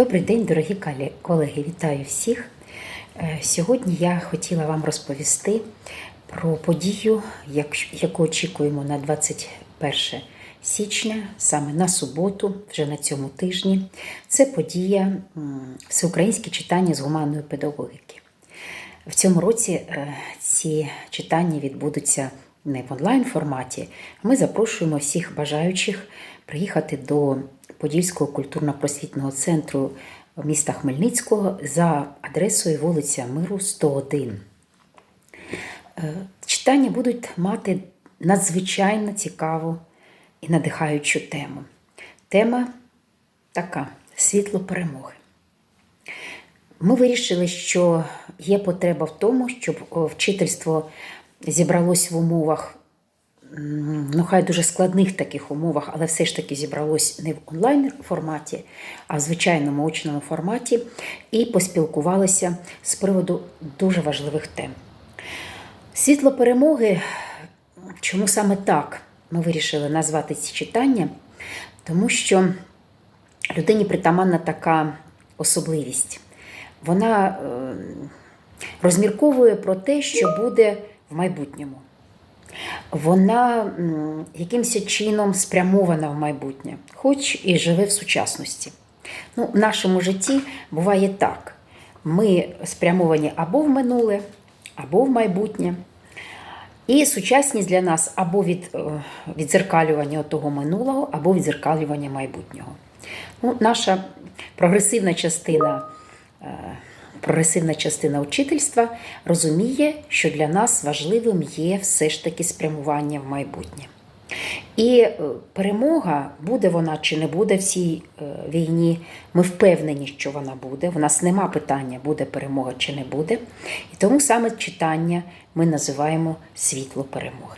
Добрий день, дорогі колеги. Вітаю всіх. Е, Сьогодні я хотіла вам розповісти про подію, яку очікуємо на 21 січня, саме на суботу, вже на цьому тижні. Це подія Всеукраїнське читання з гуманної педагогіки. В цьому році е, ці читання відбудуться не в онлайн форматі. Ми запрошуємо всіх бажаючих приїхати до Подільського культурно-просвітного центру міста Хмельницького за адресою вулиця Миру 101. Е, Читання будуть мати надзвичайно цікаву і надихаючу тему. Тема така світло перемоги. Ми вирішили, що є потреба в тому, щоб вчительство зібралось в умовах, ну хай дуже складних таких умовах, але все ж таки зібралось не в онлайн форматі, а в звичайному очному форматі, і поспілкувалося з приводу дуже важливих тем. Світло перемоги, чому саме так ми вирішили назвати ці читання? Тому що людині притаманна така особливість. Вона е, розмірковує про те, що буде в майбутньому. Вона якимось чином спрямована в майбутнє, хоч і живе в сучасності. Ну, в нашому житті буває так: ми спрямовані або в минуле, або в майбутнє. І сучасність для нас або від, е, відзеркалювання того минулого, або відзеркалювання майбутнього. Ну, наша прогресивна частина, е, прогресивна частина учительства розуміє, що для нас важливим є все ж таки спрямування в майбутнє. І е, перемога, буде вона чи не буде в цій е, війні, ми впевнені, що вона буде. В нас нема питання, буде перемога чи не буде. І тому саме читання ми називаємо світло перемоги.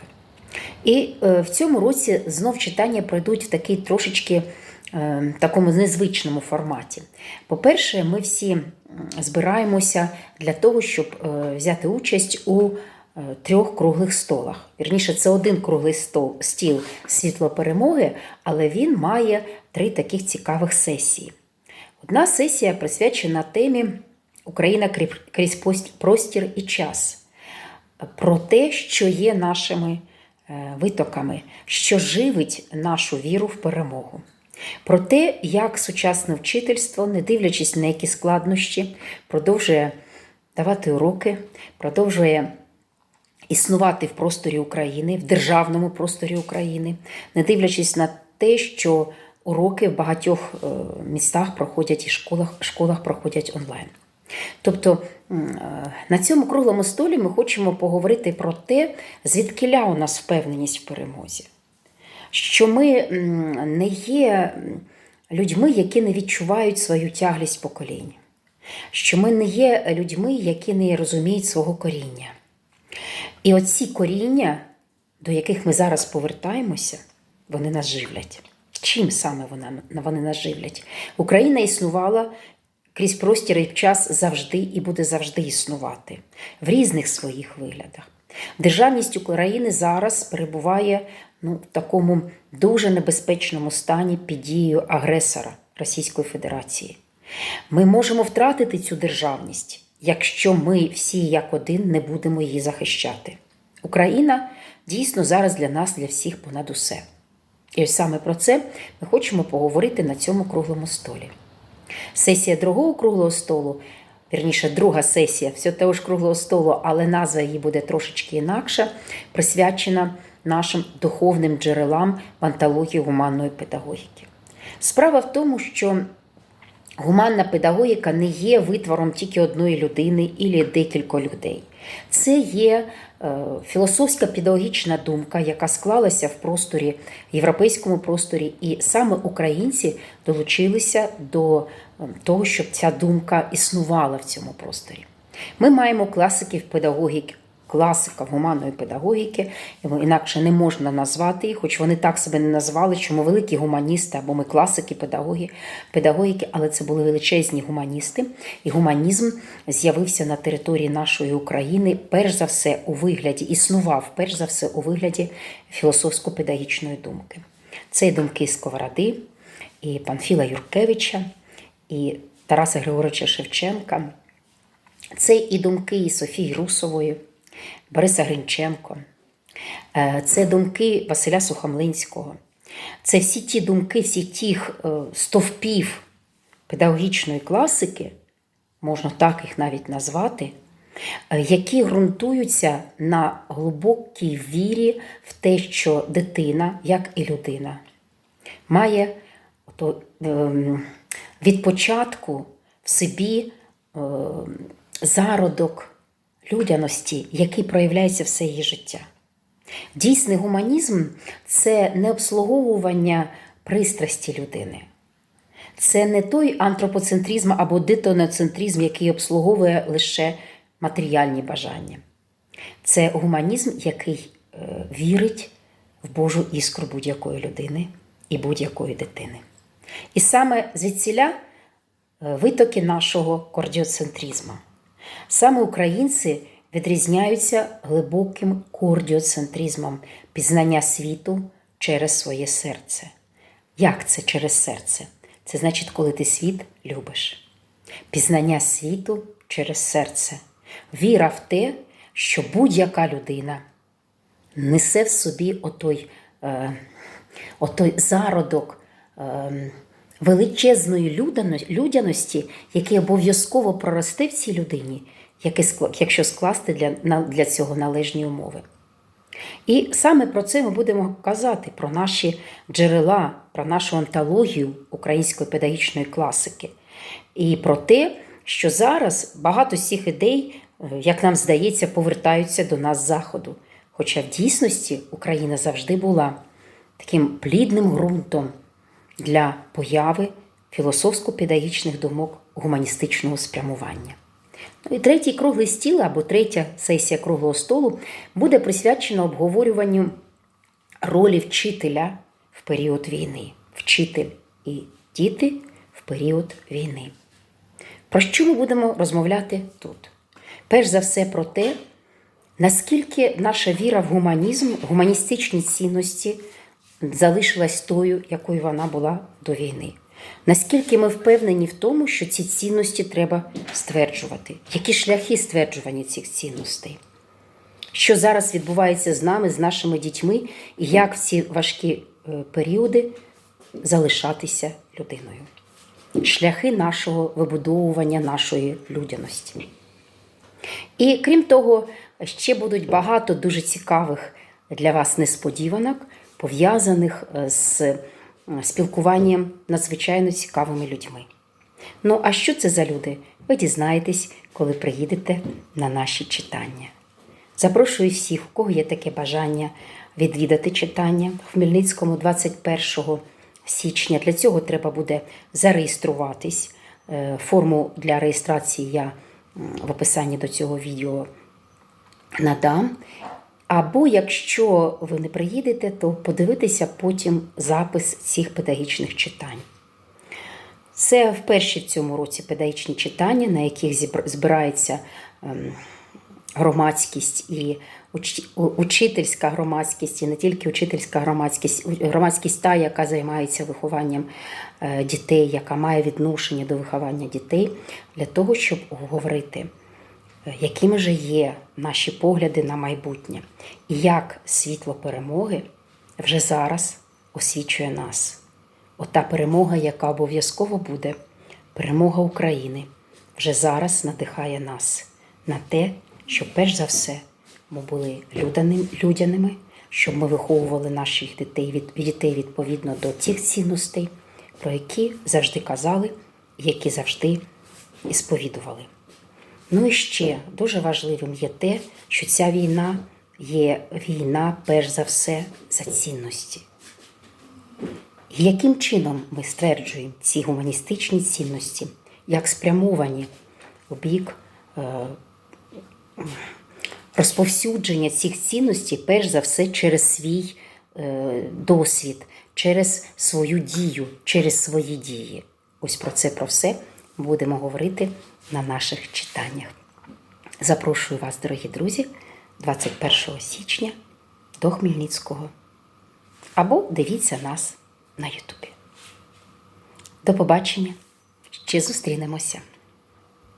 І е, в цьому році знов читання пройдуть в такий трошечки такому незвичному форматі. По-перше, ми всі збираємося для того, щоб е, взяти участь у е, трьох круглих столах. Вірніше, це один круглий стол, стіл світло перемоги, але він має три таких цікавих сесії. Одна сесія присвячена темі Україна крізь простір і час про те, що є нашими е, витоками, що живить нашу віру в перемогу. Про те, як сучасне вчительство, не дивлячись на які складнощі, продовжує давати уроки, продовжує існувати в просторі України, в державному просторі України, не дивлячись на те, що уроки в багатьох е, містах проходять і школах, школах проходять онлайн. Тобто е, на цьому круглому столі ми хочемо поговорити про те, звідкиля у нас впевненість в перемозі, що ми не є людьми, які не відчувають свою тяглість поколінь, що ми не є людьми, які не розуміють свого коріння. І оці коріння, до яких ми зараз повертаємося, вони нас живлять. Чим саме вони нас живлять? Україна існувала крізь простір і час завжди і буде завжди існувати в різних своїх виглядах. Державність України зараз перебуває ну, в такому дуже небезпечному стані під дією агресора Російської Федерації. Ми можемо втратити цю державність, якщо ми всі як один не будемо її захищати. Україна дійсно зараз для нас, для всіх понад усе. І ось саме про це ми хочемо поговорити на цьому круглому столі. Сесія другого круглого столу, вірніше, друга сесія все того ж круглого столу, але назва її буде трошечки інакша, присвячена нашим духовним джерелам в антології гуманної педагогіки. Справа в тому, що Гуманна педагогіка не є витвором тільки одної людини і декілька людей. Це є е, філософська педагогічна думка, яка склалася в просторі, європейському просторі, і саме українці долучилися до е, того, щоб ця думка існувала в цьому просторі. Ми маємо класиків педагогіки, класика гуманної педагогіки, інакше не можна назвати їх, хоч вони так себе не назвали, що ми великі гуманісти або ми класики педагоги, педагогіки, але це були величезні гуманісти. І гуманізм з'явився на території нашої України, перш за все, у вигляді, існував перш за все у вигляді філософсько-педагогічної думки. Це і думки Сковороди, і Панфіла Юркевича, і Тараса Григоровича Шевченка. Це і думки і Софії Русової, Бориса Гринченко, Е, це думки Василя Сухомлинського. Це всі ті думки, всі тих е, стовпів педагогічної класики, можна так їх навіть назвати, е, які ґрунтуються на глибокій вірі в те, що дитина, як і людина, має ем, від початку в собі зародок людяності, який проявляється все її життя. Дійсний гуманізм це не обслуговування пристрасті людини. Це не той антропоцентризм або дитоноцентризм, який обслуговує лише матеріальні бажання. Це гуманізм, який е, вірить в Божу іскру будь-якої людини і будь-якої дитини. І саме звідсіля е, витоки нашого кордіоцентризму. Саме українці відрізняються глибоким кордіоцентризмом пізнання світу через своє серце. Як це через серце? Це значить, коли ти світ любиш. Пізнання світу через серце. Віра в те, що будь-яка людина несе в собі отой, е, отой зародок е, величезної людяності, який обов'язково проросте в цій людині, якщо скласти для, для цього належні умови. І саме про це ми будемо казати, про наші джерела, про нашу антологію української педагогічної класики. І про те, що зараз багато з цих ідей, е, як нам здається, повертаються до нас з заходу. Хоча в дійсності Україна завжди була таким плідним ґрунтом для появи філософсько-педагогічних думок гуманістичного спрямування. Ну і третій круглий стіл або третя сесія круглого столу буде присвячена обговорюванню ролі вчителя в період війни. Вчитель і діти в період війни. Про що ми будемо розмовляти тут? Перш за все про те, наскільки наша віра в гуманізм, гуманістичні цінності залишилась тою, якою вона була до війни. Наскільки ми впевнені в тому, що ці цінності треба стверджувати? Які шляхи стверджування цих цінностей? Що зараз відбувається з нами, з нашими дітьми, і як в ці важкі е, періоди залишатися людиною? Шляхи нашого вибудовування нашої людяності. І крім того, ще будуть багато дуже цікавих для вас несподіванок, пов'язаних е, з е, спілкуванням надзвичайно цікавими людьми. Ну, а що це за люди? Ви дізнаєтесь, коли приїдете на наші читання. Запрошую всіх, у кого є таке бажання відвідати читання в Хмельницькому 21 січня. Для цього треба буде зареєструватись. Е, Форму для реєстрації я в описанні до цього відео надам. Або якщо ви не приїдете, то подивитися потім запис цих педагогічних читань. Це вперше в цьому році педагогічні читання, на яких збирається ем, громадськість і учительська громадськість, і не тільки учительська громадськість, громадськість та, яка займається вихованням е, дітей, яка має відношення до виховання дітей, для того, щоб обговорити, якими же є наші погляди на майбутнє, і як світло перемоги вже зараз освічує нас. Ота перемога, яка обов'язково буде, перемога України, вже зараз надихає нас на те, щоб перш за все ми були людяними, щоб ми виховували наших дітей від дітей відповідно до тих цінностей, про які завжди казали, які завжди і сповідували. Ну і ще дуже важливим є те, що ця війна є війна, перш за все, за цінності. Яким чином ми стверджуємо ці гуманістичні цінності, як спрямовані у бік е, розповсюдження цих цінностей, перш за все, через свій е, досвід, через свою дію, через свої дії. Ось про це про все будемо говорити на наших читаннях. Запрошую вас, дорогі друзі, 21 січня до Хмельницького. Або дивіться нас на Ютубі. До побачення Ще зустрінемося.